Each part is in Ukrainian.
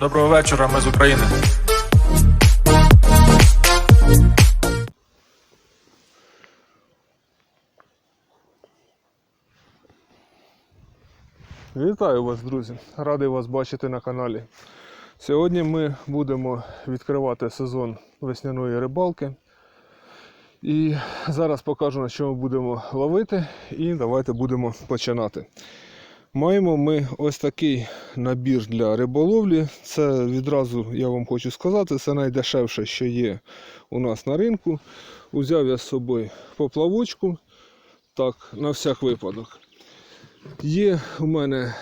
Доброго вечора, ми з України. Вітаю вас, друзі! Радий вас бачити на каналі. Сьогодні ми будемо відкривати сезон весняної рибалки. І зараз покажу, на що ми будемо ловити, і давайте будемо починати. Маємо ми ось такий набір для риболовлі. Це відразу я вам хочу сказати, це найдешевше, що є у нас на ринку. Узяв я з собою поплавочку, так, на всяк випадок. Є у мене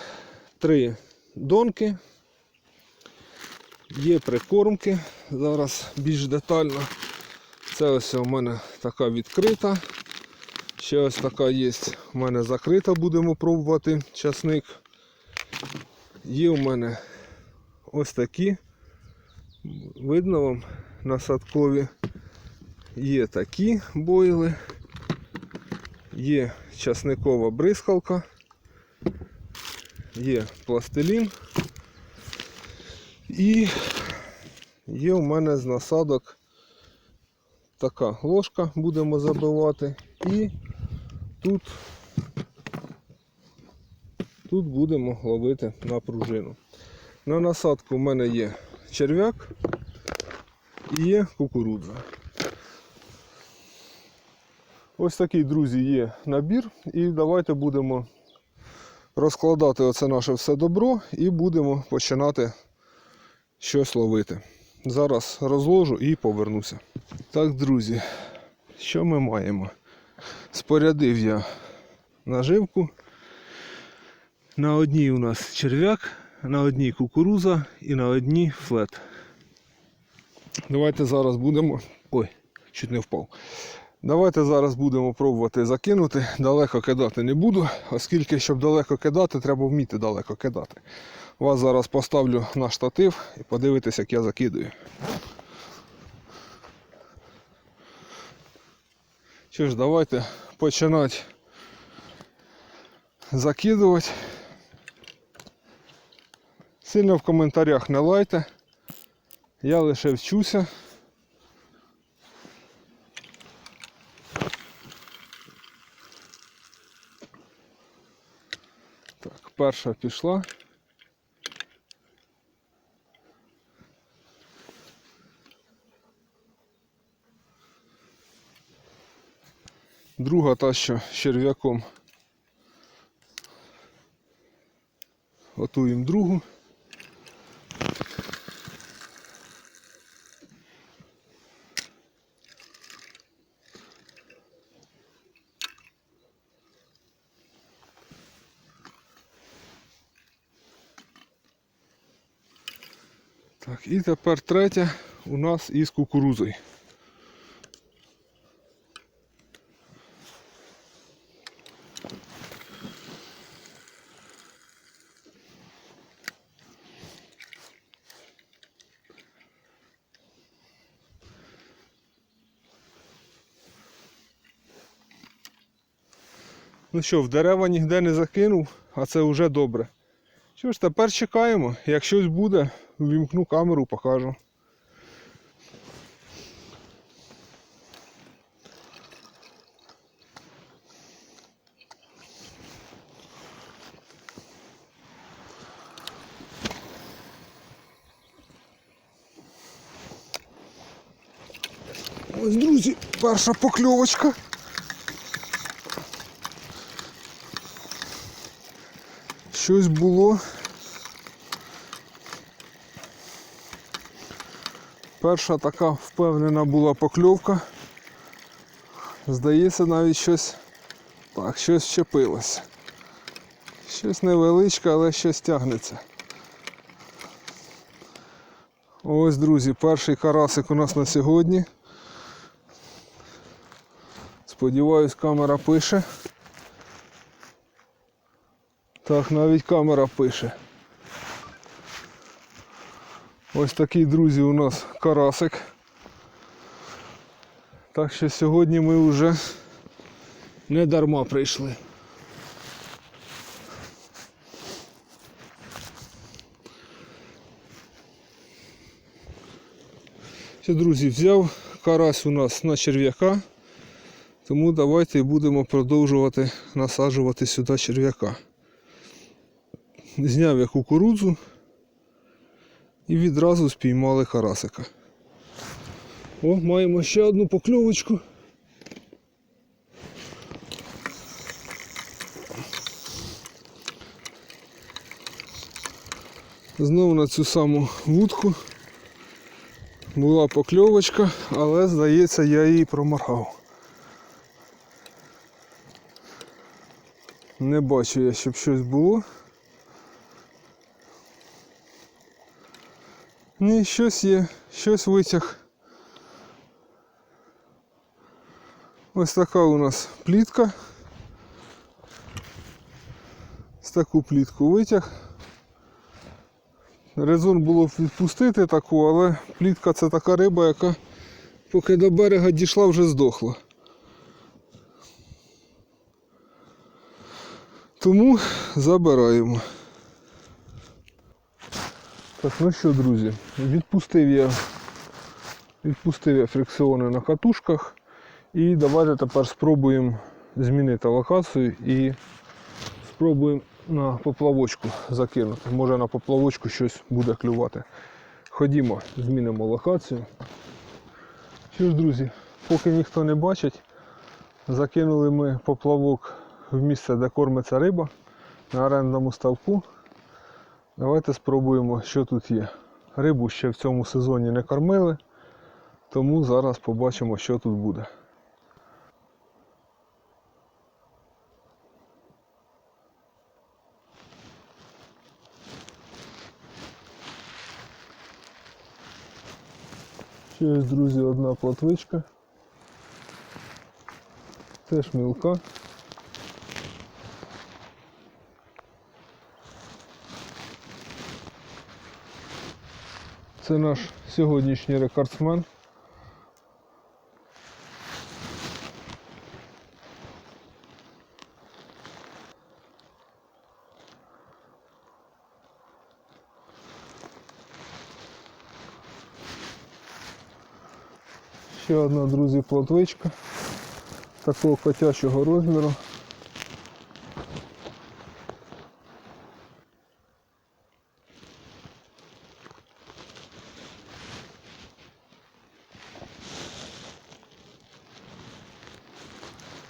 три донки, є прикормки. Зараз більш детально. Це ось у мене така відкрита. Ще ось така є у мене закрита, будемо пробувати часник. Є у мене ось такі. Видно вам насадкові. Є такі бойли. Є часникова бризкалка є пластилін. І є у мене з насадок така ложка, будемо забивати. І тут, тут будемо ловити на пружину. На насадку у мене є черв'як і є кукурудза. Ось такий, друзі, є набір. І давайте будемо розкладати оце наше все добро і будемо починати щось ловити. Зараз розложу і повернуся. Так, друзі, що ми маємо? Спорядив я наживку. На одній у нас черв'як, на одній кукуруза і на одній флет. Давайте зараз будемо. Ой, чуть не впав. Давайте зараз будемо пробувати закинути. Далеко кидати не буду, оскільки, щоб далеко кидати, треба вміти далеко кидати. Вас зараз поставлю на штатив і подивитесь, як я закидую. Що ж, давайте починати закидувати. Сильно в коментарях не лайте. Я лише вчуся. Так, перша пішла. Друга та, що черв'яком. Готуємо другу. Так, і тепер третя у нас із кукурузою. Ну що, в дерева ніде не закинув, а це вже добре. Що ж, тепер чекаємо. Як щось буде, вімкну камеру, покажу. Ось, друзі, перша покльовочка. Щось було. Перша така впевнена була покльовка. Здається, навіть щось так, щось вчепилось. Щось невеличке, але щось тягнеться. Ось, друзі, перший карасик у нас на сьогодні. Сподіваюсь, камера пише. Так, навіть камера пише. Ось такий, друзі, у нас карасик. Так що сьогодні ми вже не дарма прийшли. Що, друзі, взяв карась у нас на черв'яка, тому давайте будемо продовжувати насаджувати сюди черв'яка. Зняв я кукурудзу і відразу спіймали карасика. О, маємо ще одну покльовочку. Знову на цю саму вудку була покльовочка, але здається я її проморгав. Не бачу я, щоб щось було. Ні, щось є, щось витяг. Ось така у нас плітка. З таку плітку витяг. Резон було б відпустити таку, але плітка це така риба, яка поки до берега дійшла, вже здохла. Тому забираємо. Так, ну що, друзі, відпустив я, відпустив я фрикціони на катушках. І давайте тепер спробуємо змінити локацію і спробуємо на поплавочку закинути. Може на поплавочку щось буде клювати. Ходімо, змінимо локацію. Що ж, друзі, поки ніхто не бачить, закинули ми поплавок в місце, де кормиться риба на орендному ставку. Давайте спробуємо, що тут є. Рибу ще в цьому сезоні не кормили, тому зараз побачимо, що тут буде. Ще є, друзі, одна платвичка. Теж мілка. Це наш сьогоднішній рекордсмен. Ще одна, друзі, плотвичка такого котячого розміру.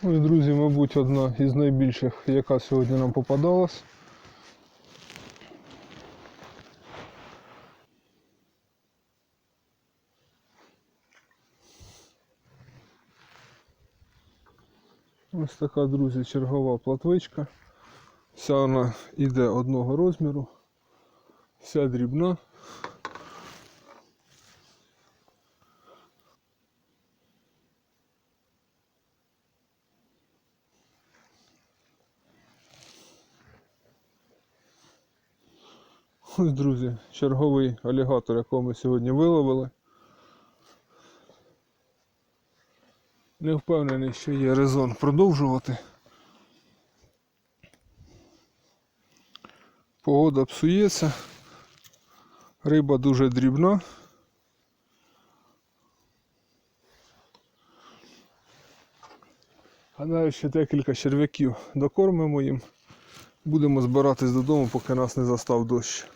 Ну і, друзі, мабуть, одна із найбільших, яка сьогодні нам попадалась. Ось така, друзі, чергова платвичка. Вся вона йде одного розміру, вся дрібна. Ось, друзі, черговий алігатор, якого ми сьогодні виловили. Не впевнений, що є резон продовжувати. Погода псується, риба дуже дрібна. Гадаю, ще декілька черв'яків докормимо їм. Будемо збиратись додому, поки нас не застав дощ.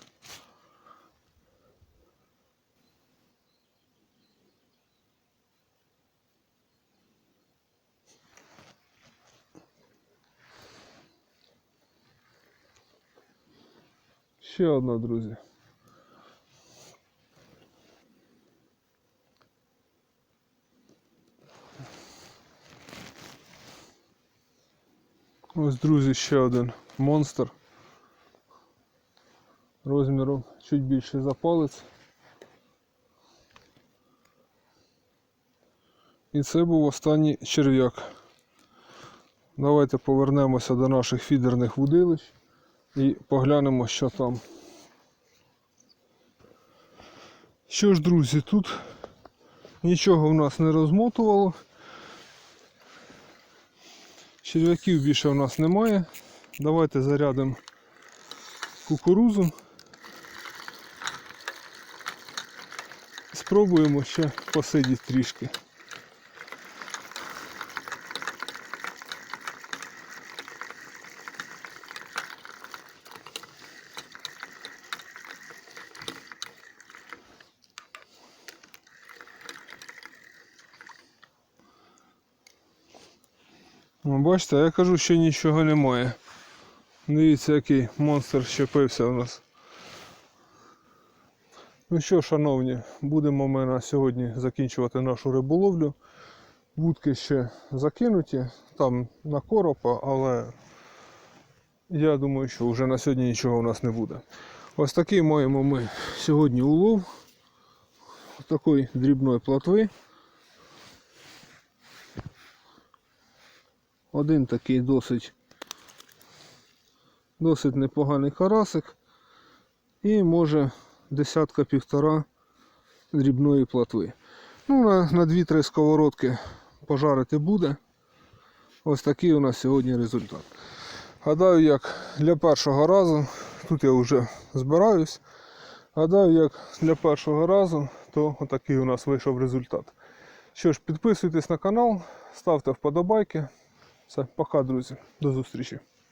Ще одна, друзі. Ось, друзі, ще один монстр. Розміром чуть більше за палець. І це був останній черв'як. Давайте повернемося до наших фідерних вудилищ і поглянемо, що там. Що ж, друзі, тут нічого в нас не розмотувало. Черв'яків більше в нас немає. Давайте зарядимо кукурузу. Спробуємо ще посидіти трішки. Бачите, я кажу, що нічого немає. Дивіться, який монстр щепився у нас. Ну що, шановні, будемо ми на сьогодні закінчувати нашу риболовлю. Вудки ще закинуті, там на коропа, але я думаю, що вже на сьогодні нічого у нас не буде. Ось такий маємо ми сьогодні улов. Такої дрібної плотви. Один такий досить, досить непоганий карасик. І може десятка півтора дрібної платви. Ну, на, на 2-3 сковородки пожарити буде. Ось такий у нас сьогодні результат. Гадаю, як для першого разу, тут я вже збираюсь. Гадаю, як для першого разу, то отакий у нас вийшов результат. Що ж, підписуйтесь на канал, ставте вподобайки. Все, пока, друзі. До зустрічі.